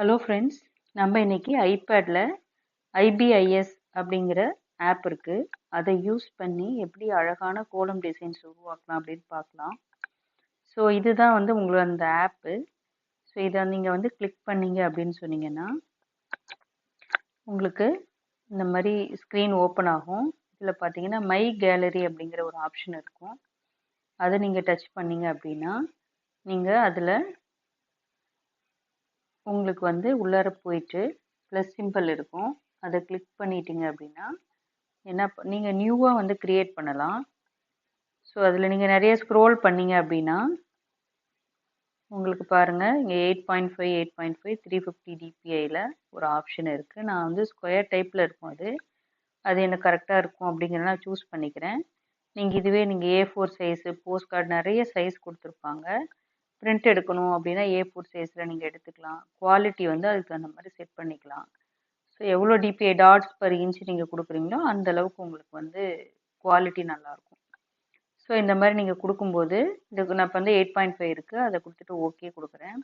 Hello friends நம்ம இன்னைக்கு ஐபேடில் ஐபிஐஎஸ் அப்படிங்கிற ஆப் இருக்குது அதை யூஸ் பண்ணி எப்படி அழகான கோலம் டிசைன்ஸ் உருவாக்கலாம் அப்படின்னு பார்க்கலாம். ஸோ இதுதான் வந்து உங்களோட அந்த ஆப்பு ஸோ இதை நீங்கள் வந்து கிளிக் பண்ணீங்க அப்படின்னு சொன்னீங்கன்னா உங்களுக்கு இந்த மாதிரி ஸ்க்ரீன் ஓப்பன் ஆகும். இதில் பார்த்தீங்கன்னா மை கேலரி அப்படிங்கிற ஒரு ஆப்ஷன் இருக்கும். அதை நீங்கள் டச் பண்ணீங்க அப்படின்னா நீங்கள் அதில் உங்களுக்கு வந்து உள்ளார போயிட்டு ப்ளஸ் சிம்பிள் இருக்கும். அதை கிளிக் பண்ணிட்டீங்க அப்படின்னா என்ன நீங்கள் நியூவாக வந்து க்ரியேட் பண்ணலாம். ஸோ அதில் நீங்கள் நிறைய ஸ்க்ரோல் பண்ணீங்க அப்படின்னா உங்களுக்கு பாருங்கள் இங்கே eight point five eight point five three fifty டிபிஐயில் ஒரு ஆப்ஷன் இருக்குது நான் வந்து ஸ்கொயர் டைப்பில் இருக்கும் அது. அது எனக்கு கரெக்டாக இருக்கும் அப்படிங்கிறத நான் சூஸ் பண்ணிக்கிறேன். நீங்கள் இதுவே நீங்கள் A four size post card நிறைய சைஸ் கொடுத்துருப்பாங்க. பிரிண்ட் எடுக்கணும் அப்படின்னா ஏ ஃபோர் சைஸில் நீங்கள் எடுத்துக்கலாம். குவாலிட்டி வந்து அதுக்கு தகுந்த மாதிரி செட் பண்ணிக்கலாம். ஸோ எவ்வளோ டிபிஐ டாட்ஸ் பர் இன்ச் நீங்கள் கொடுக்குறீங்களோ அந்த அளவுக்கு உங்களுக்கு வந்து குவாலிட்டி நல்லாயிருக்கும். ஸோ இந்த மாதிரி நீங்கள் கொடுக்கும்போது இதுக்கு நான் இப்போ வந்து எயிட் பாயிண்ட் ஃபைவ் இருக்குது அதை கொடுத்துட்டு ஓகே கொடுக்குறேன்.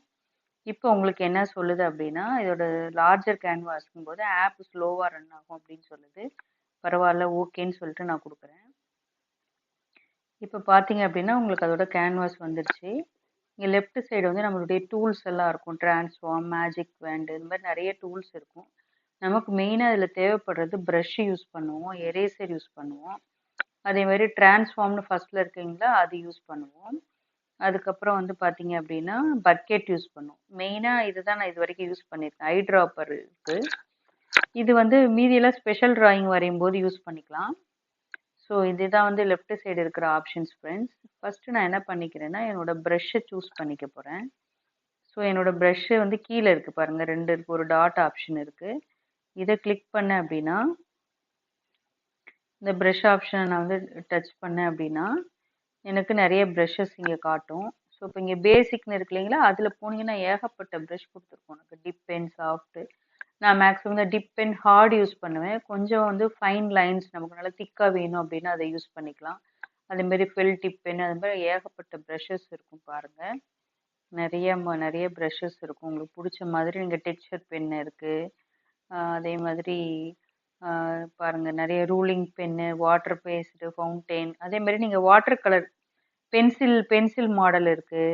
இப்போ உங்களுக்கு என்ன சொல்லுது அப்படின்னா இதோட லார்ஜர் கேன்வாஸ்க்கும் போது ஆப் ஸ்லோவாக ரன் ஆகும் அப்படின்னு சொல்லுது. பரவாயில்ல ஓகேன்னு சொல்லிட்டு நான் கொடுக்குறேன். இப்போ பார்த்தீங்க அப்படின்னா உங்களுக்கு அதோட கேன்வாஸ் வந்துடுச்சு இங்கே லெஃப்ட் சைடு வந்து நம்மளுடைய டூல்ஸ் எல்லாம் இருக்கும். ட்ரான்ஸ்ஃபார்ம் மேஜிக் வேண்டு இந்த மாதிரி நிறைய டூல்ஸ் இருக்கும். நமக்கு மெயினாக இதில் தேவைப்படுறது ப்ரஷ் யூஸ் பண்ணுவோம் எரேசர் யூஸ் பண்ணுவோம். அதே மாதிரி டிரான்ஸ்ஃபார்ம்னு ஃபஸ்ட்டில் இருக்கீங்களா அது யூஸ் பண்ணுவோம். அதுக்கப்புறம் வந்து பார்த்தீங்க அப்படின்னா பக்கெட் யூஸ் பண்ணுவோம். மெயினாக இதுதான் நான் இது வரைக்கும் யூஸ் பண்ணியிருக்கேன். ஐ ட்ராப்பர் இருக்குது இது வந்து மீதியெல்லாம் ஸ்பெஷல் டிராயிங் வரையும் போது யூஸ் பண்ணிக்கலாம். ஸோ இதுதான் வந்து லெஃப்ட் சைடு இருக்கிற ஆப்ஷன்ஸ் ஃப்ரெண்ட்ஸ் ஃபர்ஸ்ட் நான் என்ன பண்ணிக்கிறேன்னா என்னோட ப்ரஷ்ஷை சூஸ் பண்ணிக்க போகிறேன் ஸோ என்னோட ப்ரெஷ்ஷு வந்து கீழே இருக்குது பாருங்கள் ரெண்டு இருக்குது ஒரு டாட் ஆப்ஷன் இருக்குது இதை கிளிக் பண்ணேன் அப்படின்னா இந்த ப்ரஷ் ஆப்ஷனை நான் வந்து டச் பண்ணேன் அப்படின்னா எனக்கு நிறைய ப்ரெஷ்ஷஸ் இங்கே காட்டும். ஸோ இப்போ இங்கே பேசிக்னு இருக்கு இல்லைங்களா? அதில் போனீங்கன்னா ஏகப்பட்ட ப்ரஷ் கொடுத்துருக்கோம். எனக்கு டிப் அண்ட் சாஃப்ட்டு நான் மேக்ஸிமம் இந்த டிப் பென் ஹார்ட் யூஸ் பண்ணுவேன். கொஞ்சம் வந்து ஃபைன் லைன்ஸ் நமக்கு நல்லா திக்காக வேணும் அப்படின்னா அதை யூஸ் பண்ணிக்கலாம். அதேமாரி ஃபில் டிப் பென் அது மாதிரி ஏகப்பட்ட ப்ரஷஸ் இருக்கும் பாருங்கள் நிறைய ம- நிறைய ப்ரஷஸ் இருக்கும். உங்களுக்கு பிடிச்ச மாதிரி நீங்கள் டெக்ஸ்சர் பென் இருக்குது அதே மாதிரி பாருங்கள் நிறைய ruling pen water based fountain அதே மாதிரி நீங்கள் water colour pencil pencil model இருக்குது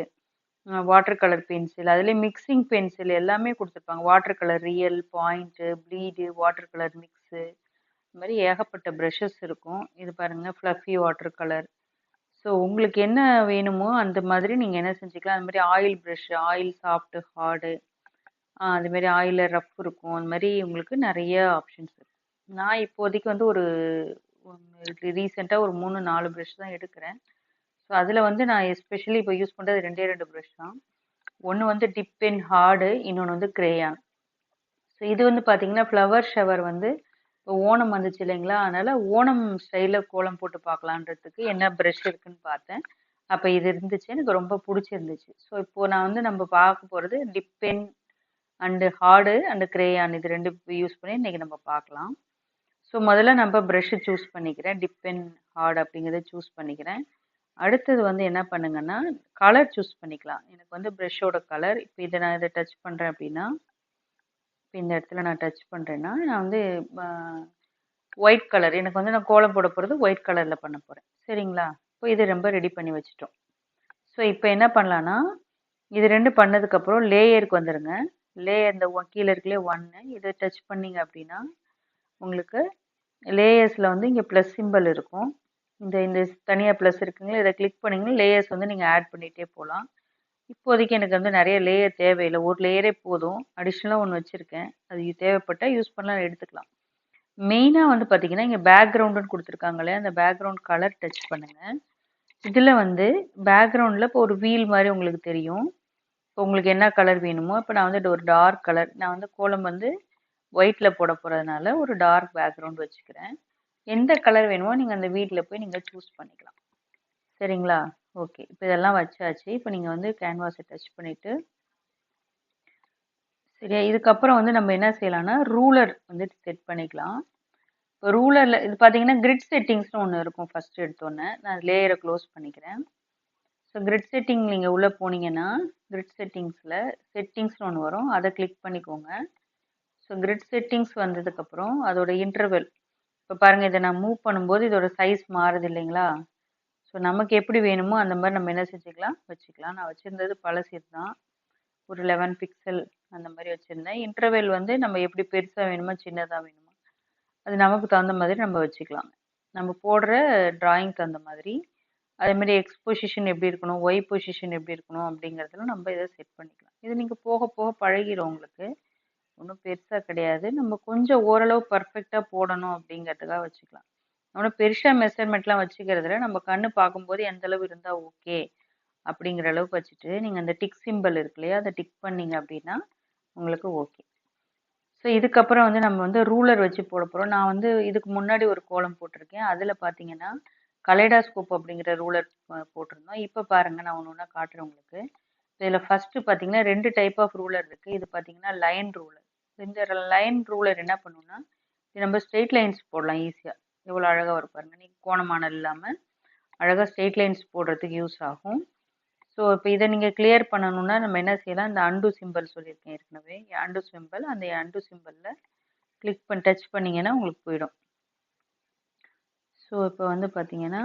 வாட்டர் கலர் பென்சில் அதுலேயே மிக்சிங் பென்சில் எல்லாமே கொடுத்துருப்பாங்க. Water colour real point bleed water colour mix இந்த மாதிரி ஏகப்பட்ட ப்ரெஷஸ் இருக்கும். இது பாருங்கள் ஃப்ளஃபி வாட்டர் கலர் ஸோ உங்களுக்கு என்ன வேணுமோ அந்த மாதிரி நீங்கள் என்ன செஞ்சுக்கலாம். அந்த மாதிரி oil brush oil soft hard அதுமாரி ஆயிலில் ரஃப் இருக்கும். அந்த மாதிரி உங்களுக்கு நிறைய ஆப்ஷன்ஸ் இருக்கு. நான் இப்போதைக்கு வந்து ஒரு ரீசெண்டாக ஒரு மூணு நாலு ப்ரெஷ் தான் எடுக்கிறேன். ஸோ அதில் வந்து நான் எஸ்பெஷலி இப்போ யூஸ் பண்ணுறது ரெண்டே ரெண்டு ப்ரஷ் தான். ஒன்று வந்து டிப் பென் ஹார்டு இன்னொன்று வந்து கிரேயான் ஸோ இது வந்து பார்த்தீங்கன்னா ஃப்ளவர் ஷவர் வந்து இப்போ ஓணம் வந்துச்சு இல்லைங்களா? அதனால் ஓணம் ஸ்டைலில் கோலம் போட்டு பார்க்கலான்றதுக்கு என்ன ப்ரெஷ் இருக்குன்னு பார்த்தேன். அப்போ இது இருந்துச்சு எனக்கு ரொம்ப பிடிச்சிருந்துச்சு. ஸோ இப்போது நான் வந்து நம்ம பார்க்க போகிறது dip pen and hard and crayon இது ரெண்டு யூஸ் பண்ணி இன்னைக்கு நம்ம பார்க்கலாம். ஸோ முதல்ல நம்ம ப்ரெஷ்ஷு சூஸ் பண்ணிக்கிறேன். டிப்பென் ஹார்டு அப்படிங்கிறத சூஸ் பண்ணிக்கிறேன். அடுத்தது வந்து என்ன பண்ணுங்கன்னா கலர் சூஸ் பண்ணிக்கலாம். எனக்கு வந்து ப்ரெஷ்ஷோட கலர் இப்போ இதை நான் இதை டச் பண்ணுறேன் அப்படின்னா இப்போ இந்த இடத்துல நான் டச் பண்ணுறேன்னா நான் வந்து ஒயிட் கலர் எனக்கு வந்து நான் கோலம் போட போகிறது ஒயிட் கலரில் பண்ண போகிறேன் சரிங்களா? இப்போ இது ரொம்ப ரெடி பண்ணி வச்சுட்டோம். ஸோ இப்போ என்ன பண்ணலான்னா இது ரெண்டு பண்ணதுக்கப்புறம் லேயருக்கு வந்துடுங்க லேயர் இந்த கீழே இருக்கலே ஒன்று இதை டச் பண்ணீங்க அப்படின்னா உங்களுக்கு லேயர்ஸில் வந்து இங்கே ப்ளஸ் சிம்பிள் இருக்கும். இந்த இந்த தனியாக ப்ளஸ் இருக்குங்களா? இதை கிளிக் பண்ணிங்கன்னா லேயர்ஸ் வந்து நீங்கள் ஆட் பண்ணிகிட்டே போகலாம். இப்போதைக்கு எனக்கு வந்து நிறைய லேயர் தேவையில்லை. ஒரு லேயரே போதும். அடிஷ்னலாக ஒன்று வச்சுருக்கேன். அது தேவைப்பட்டால் யூஸ் பண்ணலாம் எடுத்துக்கலாம். மெயினாக வந்து பார்த்தீங்கன்னா இங்கே பேக்ரவுண்டுன்னு கொடுத்துருக்காங்களே அந்த பேக்ரவுண்ட் கலர் டச் பண்ணுங்கள் இதில் வந்து பேக்ரவுண்டில் இப்போ ஒரு வீல் மாதிரி உங்களுக்கு தெரியும். இப்போ உங்களுக்கு என்ன கலர் வேணுமோ இப்போ நான் வந்து ஒரு டார்க் கலர் நான் வந்து கோலம் வந்து ஒயிட்டில் போட போகிறதுனால ஒரு டார்க் பேக்ரவுண்ட் வச்சுக்கிறேன். எந்த கலர் வேணுமோ நீங்கள் அந்த வீட்டில் போய் நீங்கள் சூஸ் பண்ணிக்கலாம். சரிங்களா? ஓகே இப்போ இதெல்லாம் வச்சாச்சு. இப்போ நீங்கள் வந்து கேன்வாஸை டச் பண்ணிவிட்டு சரியா? இதுக்கப்புறம் வந்து நம்ம என்ன செய்யலாம்னா ரூலர் வந்து செட் பண்ணிக்கலாம். இப்போ ரூலரில் இது பார்த்தீங்கன்னா கிரிட் செட்டிங்ஸ்னு ஒன்று இருக்கும் ஃபஸ்ட்டு எடுத்தோன்னே. நான் லேயரை க்ளோஸ் பண்ணிக்கிறேன். ஸோ கிரிட் செட்டிங் நீங்கள் உள்ளே போனீங்கன்னா கிரிட் செட்டிங்ஸில் செட்டிங்ஸ்னு ஒன்று வரும். அதை கிளிக் பண்ணிக்கோங்க. ஸோ கிரிட் செட்டிங்ஸ் வந்ததுக்கப்புறம் அதோட இன்டர்வெல் இப்போ பாருங்கள் இதை நான் மூவ் பண்ணும்போது இதோட சைஸ் மாறுது இல்லைங்களா? ஸோ நமக்கு எப்படி வேணுமோ அந்த மாதிரி நம்ம என்ன செஞ்சுக்கலாம்? வச்சுக்கலாம். நான் வச்சுருந்தது பழசு தான் ஒரு லெவன் பிக்சல் அந்த மாதிரி வச்சுருந்தேன். இன்டர்வெல் வந்து நம்ம எப்படி பெருசாக வேணுமோ சின்னதாக வேணுமா அது நமக்கு தகுந்த மாதிரி நம்ம வச்சுக்கலாம். நம்ம போடுற டிராயிங் தகுந்த மாதிரி. அதே மாதிரி எக்ஸ் பொசிஷன் எப்படி இருக்கணும் ஒய் பொசிஷன் எப்படி இருக்கணும் அப்படிங்கிறதுல நம்ம இதை செட் பண்ணிக்கலாம். இது நீங்கள் போக போக பழகிடும் உங்களுக்கு. ஒன்றும் பெருசாக கிடையாது. நம்ம கொஞ்சம் ஓரளவு பர்ஃபெக்டாக போடணும் அப்படிங்கிறதுக்காக வச்சுக்கலாம். ஒன்றும் பெருசாக மெஷர்மெண்ட்லாம் வச்சுக்கிறதுல நம்ம கண்ணு பார்க்கும்போது எந்த அளவு இருந்தால் ஓகே அப்படிங்கிற அளவுக்கு வச்சுட்டு நீங்கள் அந்த டிக் சிம்பிள் இருக்கு இல்லையா அதை டிக் பண்ணீங்க அப்படின்னா உங்களுக்கு ஓகே ஸோ இதுக்கப்புறம் வந்து நம்ம வந்து ரூலர் வச்சு போட போகிறோம் நான் வந்து இதுக்கு முன்னாடி ஒரு கோலம் போட்டிருக்கேன். அதில் பார்த்தீங்கன்னா கலைடாஸ்கோப் அப்படிங்கிற ரூலர் போட்டிருந்தோம். இப்போ பாருங்கள் நான் ஒன்று ஒன்றா காட்டுறேன் உங்களுக்கு. இதில் ஃபஸ்ட்டு பார்த்தீங்கன்னா ரெண்டு டைப் ஆஃப் ரூலர் இருக்குது இது பார்த்தீங்கன்னா லைன் ரூலர் இந்த லைன் ரூலர் என்ன பண்ணுன்னா நம்ம ஸ்ட்ரெயிட் லைன்ஸ் போடலாம் ஈஸியாக எவ்வளோ அழகாக வரும் பாருங்க. நீ கோணமானல் இல்லாமல் அழகாக ஸ்ட்ரெயிட் லைன்ஸ் போடுறதுக்கு யூஸ் ஆகும். ஸோ இப்போ இதை நீங்கள் கிளியர் பண்ணணும்னா நம்ம என்ன செய்யலாம்? இந்த அண்டு சிம்பிள் சொல்லியிருக்கேன் ஏற்கனவே. அண்டு சிம்பிள் அந்த அண்டு சிம்பிளில் கிளிக் பண்ணி டச் பண்ணிங்கன்னா உங்களுக்கு போயிடும். ஸோ இப்போ வந்து பார்த்தீங்கன்னா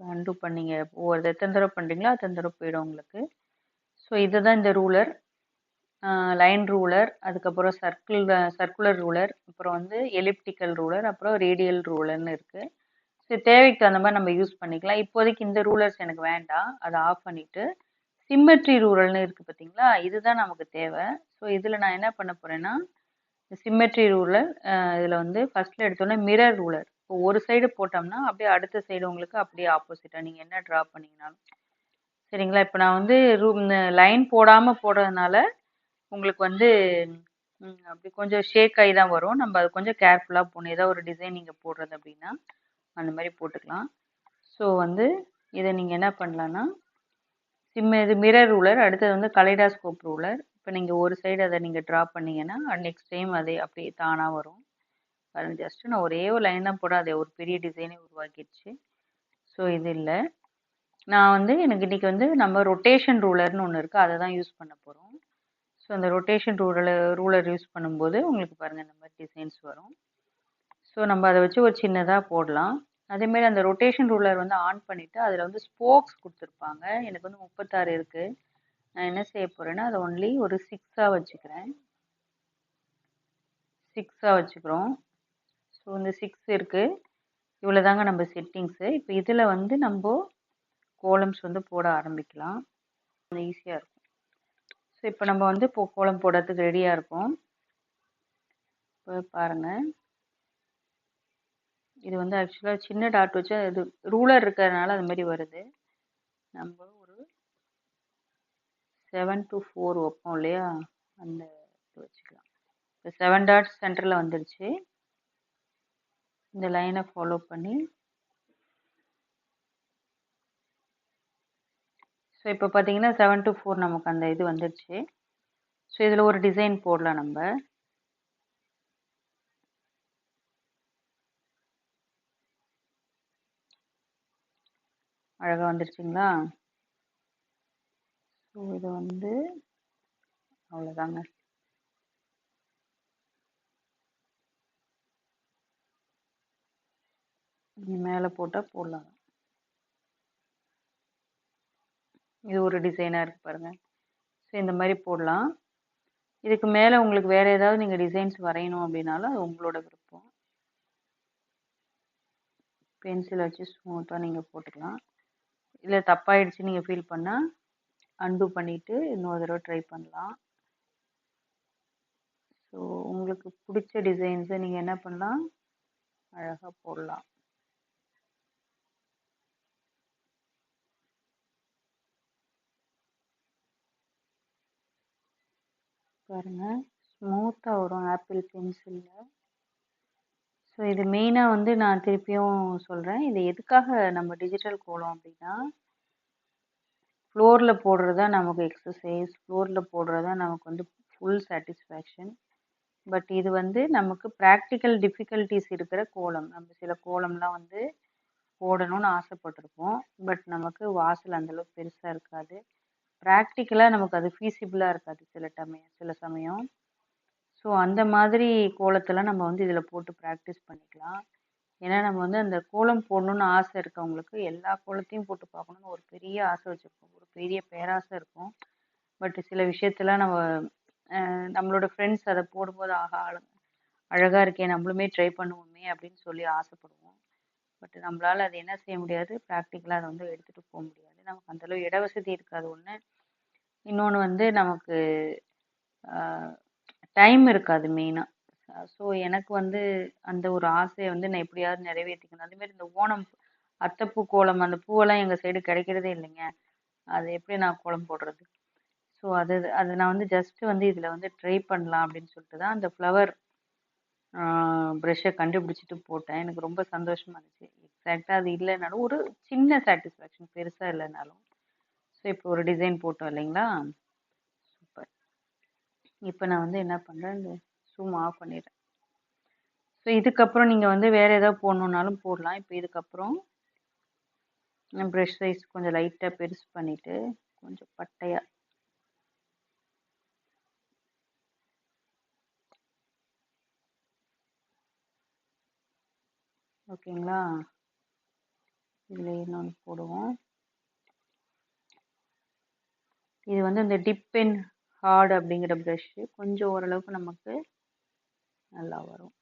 அண்டு பண்ணீங்க. ஒவ்வொரு எத்தனை தடவை பண்ணுறீங்களோ அத்தனை தடவை போயிடும் உங்களுக்கு. ஸோ இதுதான் இந்த ரூலர் லைன் ரூலர் அதுக்கப்புறம் சர்க்கிள் சர்க்குலர் ரூலர் அப்புறம் வந்து எலிப்டிக்கல் ரூலர் அப்புறம் ரேடியல் ரூலர்னு இருக்குது ஸோ தேவைக்கு தகுந்த மாதிரி நம்ம யூஸ் பண்ணிக்கலாம். இப்போதைக்கு இந்த ரூலர்ஸ் எனக்கு வேண்டாம். அதை ஆஃப் பண்ணிவிட்டு சிம்மெட்ரி ரூலர்னு இருக்குது பார்த்தீங்களா இதுதான் நமக்கு தேவை. ஸோ இதில் நான் என்ன பண்ண போகிறேன்னா சிம்மெட்ரி ரூலர் இதில் வந்து ஃபஸ்ட்டில் எடுத்தோன்னே மிரர் ரூலர் இப்போ ஒரு சைடு போட்டோம்னா அப்படியே அடுத்த சைடு உங்களுக்கு அப்படியே ஆப்போசிட்டாக நீங்கள் என்ன ட்ரா பண்ணிங்கனாலும். சரிங்களா? இப்போ நான் வந்து ரூ லைன் போடாமல் போடுறதுனால உங்களுக்கு வந்து அப்படி கொஞ்சம் ஷேக் ஆகி தான் வரும். நம்ம அது கொஞ்சம் கேர்ஃபுல்லாக போகணும் ஏதாவது ஒரு டிசைன் நீங்கள் போடுறது அப்படின்னா அந்த மாதிரி போட்டுக்கலாம். ஸோ வந்து இதை நீங்கள் என்ன பண்ணலான்னா சிம் இது மிரர் ரூலர் அடுத்தது வந்து கலைடாஸ்கோப் ரூலர் இப்போ நீங்கள் ஒரு சைடு அதை நீங்கள் ட்ரா பண்ணிங்கன்னா நெக்ஸ்ட் டைம் அதே அப்படியே தானாக வரும். பாருங்கள் ஜஸ்ட்டு நான் ஒரே ஒரு லைன் தான் போட அதே ஒரு பெரிய டிசைனே உருவாக்கிடுச்சு. ஸோ இது இல்லை. நான் வந்து எனக்கு இன்றைக்கி வந்து நம்ம ரொட்டேஷன் ரூலர்னு ஒன்று இருக்குது அதை தான் யூஸ் பண்ண போகிறோம் ஸோ அந்த ரொட்டேஷன் ரூலர் ரூலர் யூஸ் பண்ணும்போது உங்களுக்கு பாருங்கள் இந்த மாதிரி டிசைன்ஸ் வரும். ஸோ நம்ம அதை வச்சு ஒரு சின்னதாக போடலாம். அதேமாரி அந்த ரொட்டேஷன் ரூலர் வந்து ஆன் பண்ணிவிட்டு அதில் வந்து ஸ்போக்ஸ் கொடுத்துருப்பாங்க. எனக்கு வந்து முப்பத்தாறு இருக்குது நான் என்ன செய்ய போகிறேன்னா அதை ஒன்லி ஒரு சிக்ஸாக வச்சுக்கிறேன். சிக்ஸாக வச்சுக்கிறோம். ஸோ இந்த சிக்ஸ் இருக்குது இவ்வளோ தாங்க நம்ம செட்டிங்ஸு இப்போ இதில் வந்து நம்ம கோலம்ஸ் வந்து போட ஆரம்பிக்கலாம். ஈஸியாக இருக்கும். ஸோ இப்போ நம்ம வந்து இப்போ கோலம் போடுறதுக்கு ரெடியாக இருக்கோம். இப்போ பாருங்கள் இது வந்து ஆக்சுவலாக சின்ன டாட் வச்சு இது ரூலர் இருக்கிறதுனால அது மாதிரி வருது. நம்ம ஒரு செவன் டு ஃபோர் வைப்போம் இல்லையா? அந்த இது வச்சுக்கலாம். இப்போ செவன் டாட்ஸ் சென்டரில் வந்துடுச்சு இந்த லைனை ஃபாலோ பண்ணி ஸோ இப்போ பார்த்தீங்கன்னா செவன் டு ஃபோர் நமக்கு அந்த இது வந்துடுச்சு ஸோ இதில் ஒரு டிசைன் போடலாம் நம்ம. அழகாக வந்துடுச்சிங்களா ஸோ இது வந்து அவ்வளோதாங்க மேலே போட்டால் போடலாம். இது ஒரு டிசைனாக இருக்குது பாருங்கள் ஸோ இந்த மாதிரி போடலாம். இதுக்கு மேலே உங்களுக்கு வேறு ஏதாவது நீங்கள் டிசைன்ஸ் வரையணும் அப்படின்னாலும் அது உங்களோட விருப்பம். பென்சில் வச்சு ஸ்மூத்தாக நீங்கள் போட்டுக்கலாம். இல்லை தப்பாயிடுச்சு நீங்கள் ஃபீல் பண்ணால் அன்டூ பண்ணிவிட்டு இன்னொரு தடவை ட்ரை பண்ணலாம். ஸோ உங்களுக்கு பிடிச்ச டிசைன்ஸை நீங்கள் என்ன பண்ணலாம்? அழகாக போடலாம். பாருங்கள் ஸ்மூத்தாக வரும் ஆப்பிள் பென்சிலில் ஸோ இது மெயினாக வந்து நான் திருப்பியும் சொல்கிறேன் இது எதுக்காக நம்ம டிஜிட்டல் கோலம் அப்படின்னா ஃப்ளோரில் போடுறது தான் நமக்கு எக்ஸசைஸ் ஃப்ளோரில் போடுறது தான் நமக்கு வந்து ஃபுல் சாட்டிஸ்ஃபேக்ஷன் பட் இது வந்து நமக்கு ப்ராக்டிக்கல் டிஃபிகல்ட்டிஸ் இருக்கிற கோலம். நம்ம சில கோலம்லாம் வந்து போடணும்னு ஆசைப்பட்டிருப்போம். பட் நமக்கு வாசல் அந்தளவுக்கு பெருசாக இருக்காது. ப்ராக்டிக்கலாக நமக்கு அது ஃபீஸிபிளாக இருக்காது சில டமயம் சில சமயம். ஸோ அந்த மாதிரி கோலத்தெல்லாம் நம்ம வந்து இதில் போட்டு ப்ராக்டிஸ் பண்ணிக்கலாம். ஏன்னா நம்ம வந்து அந்த கோலம் போடணும்னு ஆசை இருக்கவங்களுக்கு எல்லா கோலத்தையும் போட்டு பார்க்கணுன்னு ஒரு பெரிய ஆசை வச்சுருப்போம் ஒரு பெரிய பேராசை இருக்கும். பட் சில விஷயத்தெல்லாம் நம்ம நம்மளோட ஃப்ரெண்ட்ஸ் அதை போடும்போது ஆகா அழகாக இருக்கே நம்மளுமே ட்ரை பண்ணுவோமே அப்படின்னு சொல்லி ஆசைப்படுவோம். பட் நம்மளால் அது என்ன செய்ய முடியாது? ப்ராக்டிக்கலாக அதை வந்து எடுத்துகிட்டு போக முடியாது. நமக்கு அந்தளவு இட வசதி இருக்காது. ஒன்று இன்னொன்று வந்து நமக்கு டைம் இருக்காது மெயினாக ஸோ எனக்கு வந்து அந்த ஒரு ஆசையை வந்து நான் எப்படியாவது நிறைவேற்றிக்கணும் அதேமாரி இந்த ஓணம் அத்தைப்பூ கோலம் அந்த பூவெல்லாம் எங்கள் சைடு கிடைக்கிறதே இல்லைங்க. அது எப்படி நான் கோலம் போடுறது? ஸோ அது அது நான் வந்து ஜஸ்ட்டு வந்து இதில் வந்து ட்ரை பண்ணலாம் அப்படின்னு சொல்லிட்டு தான் அந்த ஃப்ளவர் ப்ரெஷ்ஷை கண்டுபிடிச்சிட்டு போட்டேன். எனக்கு ரொம்ப சந்தோஷமாக இருந்துச்சு. எக்ஸாக்டாக அது இல்லைனாலும் ஒரு சின்ன சாட்டிஸ்ஃபேக்ஷன் பெருசாக இல்லைனாலும். ஸோ இப்போ ஒரு டிசைன் போட்டோம் இல்லைங்களா? சூப்பர். இப்போ நான் வந்து என்ன பண்ணுறேன் இந்த ஜூம் ஆஃப் பண்ணிடுறேன். ஸோ இதுக்கப்புறம் நீங்கள் வந்து வேறு ஏதாவது போடணுன்னாலும் போடலாம். இப்போ இதுக்கப்புறம் ப்ரெஷ் சைஸ் கொஞ்சம் லைட்டாக பெருசு பண்ணிவிட்டு கொஞ்சம் பட்டையாக ஓகேங்களா? இதில் இன்னொன்று போடுவோம். இது வந்து இந்த டிப் இன் ஹார்ட் அப்படிங்கிற ப்ரஷ்ஷு கொஞ்சம் ஓரளவுக்கு நமக்கு நல்லா வரும்.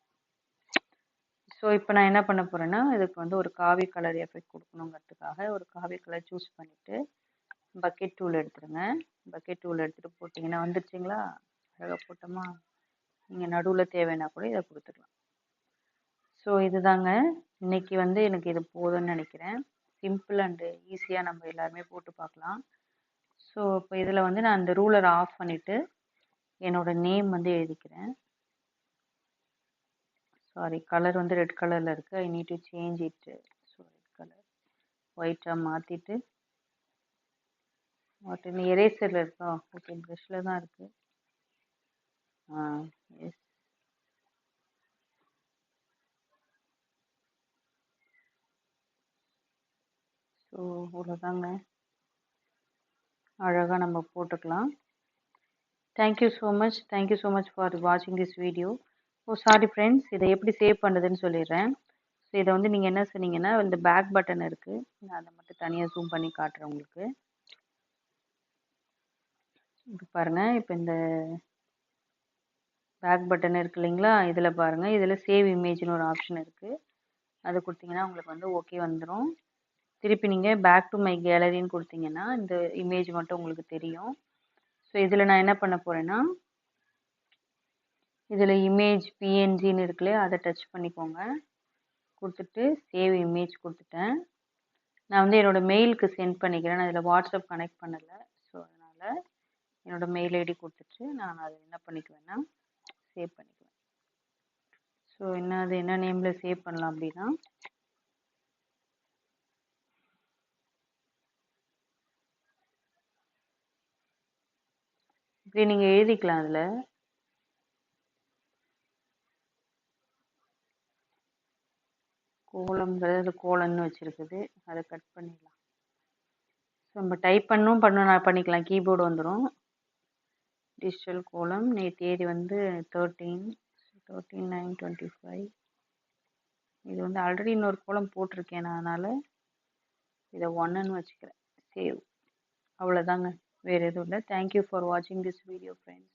ஸோ இப்போ நான் என்ன பண்ண போகிறேன்னா இதுக்கு வந்து ஒரு காவி கலர் எஃபெக்ட் கொடுக்கணுங்கிறதுக்காக ஒரு காவி கலர் சூஸ் பண்ணிவிட்டு பக்கெட் டூல் எடுத்துருங்க பக்கெட் டூல் எடுத்துகிட்டு போட்டிங்கன்னா வந்துருச்சிங்களா? அழகாக போட்டோமா? நீங்கள் நடுவில் தேவைன்னா கூட இதை கொடுத்துக்கலாம் ஸோ இதுதாங்க. இன்னைக்கு வந்து எனக்கு இது போதும்னு நினைக்கிறேன். சிம்பிள் அண்டு ஈஸியாக நம்ம எல்லாருமே போட்டு பார்க்கலாம். ஸோ இப்போ இதில் வந்து நான் இந்த ரூலரை ஆஃப் பண்ணிவிட்டு என்னோட நேம் வந்து எழுதிக்கிறேன். சாரி கலர் வந்து ரெட் கலரில் இருக்குது I need to change it so red colour ஒயிட்டாக மாற்றிட்டு வாட் இந்த எரேசரில் இருக்கா? ஓகே ப்ரெஷ்ஷில் தான் இருக்குது ஆ எஸ் ஸோ அவ்வளோதாங்க அழகாக நம்ம போட்டுக்கலாம். Thank you so much thank you so much for வாட்சிங் this video oh sorry friends இதை எப்படி சேவ் பண்ணுறதுன்னு சொல்லிடுறேன். ஸோ இதை வந்து நீங்கள் என்ன சொன்னீங்கன்னா இந்த பேக் பட்டன் இருக்குது நான் அதை மட்டும் தனியாக ஜூம் பண்ணி காட்டுறேன் உங்களுக்கு. இப்போ பாருங்கள் இப்போ இந்த பேக் பட்டன் இருக்கு இல்லைங்களா? இதில் பாருங்கள் இதில் சேவ் இமேஜ்னு ஒரு ஆப்ஷன் இருக்குது அது கொடுத்தீங்கன்னா உங்களுக்கு வந்து ஓகே வந்துடும் திருப்பி நீங்கள் பேக் டு மை கேலரின்னு கொடுத்தீங்கன்னா இந்த இமேஜ் மட்டும் உங்களுக்கு தெரியும். ஸோ இதில் நான் என்ன பண்ண போகிறேன்னா இதில் இமேஜ் பிஎன்ஜின்னு இருக்குல்லையே அதை டச் பண்ணிக்கோங்க. கொடுத்துட்டு சேவ் இமேஜ் கொடுத்துட்டேன். நான் வந்து என்னோடய மெயிலுக்கு சென்ட் பண்ணிக்கிறேன். நான் இதில் வாட்ஸ்அப் கனெக்ட் பண்ணலை. ஸோ அதனால் என்னோடய மெயில் ஐடி கொடுத்துட்டு நான் அதை என்ன பண்ணிக்குவேன்னா சேவ் பண்ணிக்குவேன். ஸோ என்ன அது என்ன நேமில் சேவ் பண்ணலாம் அப்படின்னா இப்படி நீங்கள் எழுதிக்கலாம் அதில். கோலம்ங்கிறது அது கோலம்னு வச்சுருக்குது. அதை கட் பண்ணிடலாம். ஸோ நம்ம டைப் பண்ணும் பண்ணணும் பண்ணிக்கலாம். கீபோர்டு வந்துடும் டிஜிட்டல் கோலம் நே தேதி வந்து thirteen thirteen nine twenty five இது வந்து ஆல்ரெடி இன்னொரு கோலம் போட்டிருக்கேன் நான் அதனால் இதை ஒன்றுன்னு வச்சுக்கிறேன். சேவ் அவ்வளோதாங்க வேறு எதுவும் இல்லை. தேங்க்யூ ஃபார் வாட்சிங் திஸ் வீடியோ ஃப்ரெண்ட்ஸ்